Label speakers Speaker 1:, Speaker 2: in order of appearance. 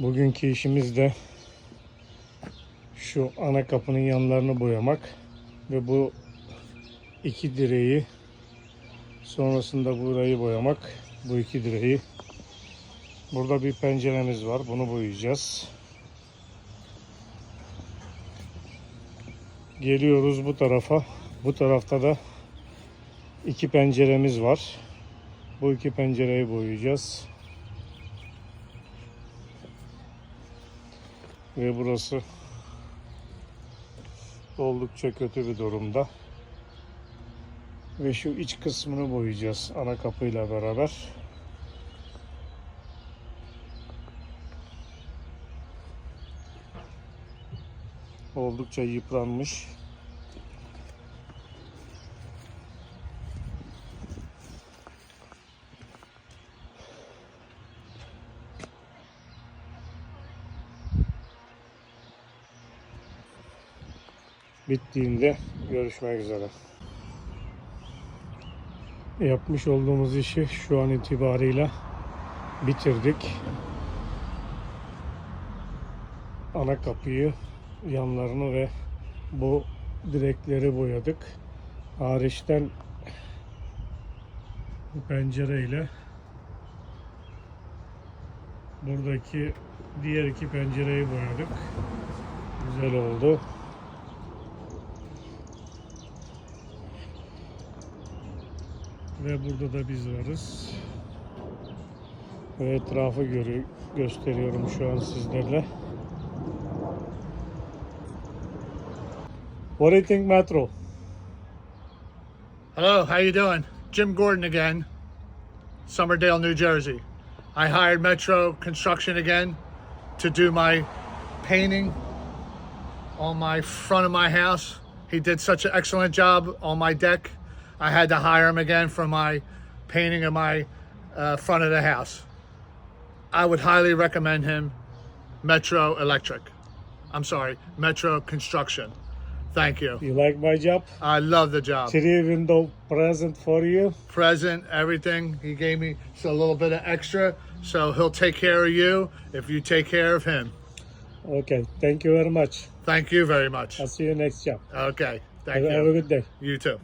Speaker 1: Bugünkü işimiz de şu ana kapının yanlarını boyamak ve bu iki direği sonrasında burayı boyamak. Bu iki direği. Burada bir penceremiz var. Bunu boyayacağız. Geliyoruz bu tarafa. Bu tarafta da iki penceremiz var. Bu iki pencereyi boyayacağız. Ve burası oldukça kötü bir durumda. Ve şu iç kısmını boyayacağız ana kapıyla beraber. Oldukça yıpranmış. Bittiğinde görüşmek üzere. Yapmış olduğumuz işi şu an itibarıyla bitirdik. Ana kapıyı, yanlarını ve bu direkleri boyadık. Hariçten bu pencereyle buradaki diğer iki pencereyi boyadık. Güzel oldu. Ve burada da biz varız. Ve etrafı gösteriyorum şu an sizlerle. What do you think, Metro?
Speaker 2: Hello, how you doing? Jim Gordon again, Summerdale, New Jersey. I hired Metro Construction again to do my painting on my front of my house. He did such an excellent job on my deck. I had to hire him again for my painting of my uh, front of the house. I would highly recommend him, Metro Electric. I'm sorry, Metro Construction. Thank you.
Speaker 1: You like my job?
Speaker 2: I love the job.
Speaker 1: Three window present for you.
Speaker 2: present, everything. He gave me so a little bit of extra, so he'll take care of you if you take care of him.
Speaker 1: Okay, thank you very much.
Speaker 2: Thank you very much.
Speaker 1: I'll see you next job.
Speaker 2: Okay,
Speaker 1: Have,
Speaker 2: thank
Speaker 1: have a good day.
Speaker 2: You too.